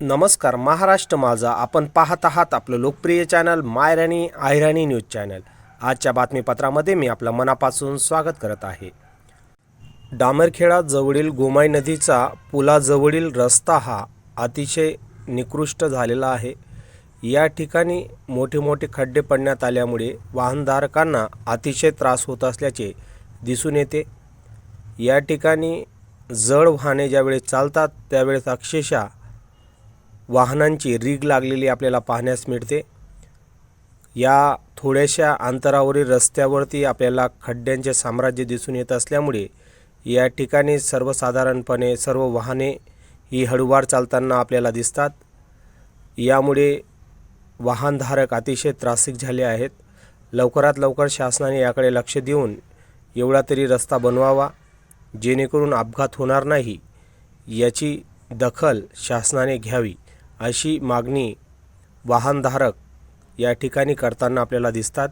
नमस्कार महाराष्ट्र माझा. आपण पाहत आहात आपलं लोकप्रिय चॅनल मायराणी आयराणी न्यूज चॅनल. आजच्या बातमीपत्रामध्ये मी आपलं मनापासून स्वागत करत आहे. डामरखेडा जवळील गोमाई नदीचा पुलाजवळील रस्ता हा अतिशय निकृष्ट झालेला आहे. या ठिकाणी मोठे मोठे खड्डे पडण्यात आल्यामुळे वाहनधारकांना अतिशय त्रास होत असल्याचे दिसून येते. या ठिकाणी जड वाहने ज्यावेळेस चालतात त्यावेळेस अक्षरशः वाहनांची रीग लागलेली आपल्याला पाहण्यास मिळते. या थोड्याशा अंतरावरील रस्त्यावरती आपल्याला खड्ड्यांचे साम्राज्य दिसून येत असल्यामुळे या ठिकाणी सर्वसाधारणपणे सर्व वाहने ही हळूवार चालताना आपल्याला दिसतात. यामुळे वाहनधारक अतिशय त्रासिक झाले आहेत. लवकरात लवकर शासनाने याकडे लक्ष देऊन एवढा तरी रस्ता बनवावा जेणेकरून अपघात होणार नाही याची दखल शासनाने घ्यावी. अशी मागणी वाहनधारक या ठिकाणी करताना आपल्याला दिसतात.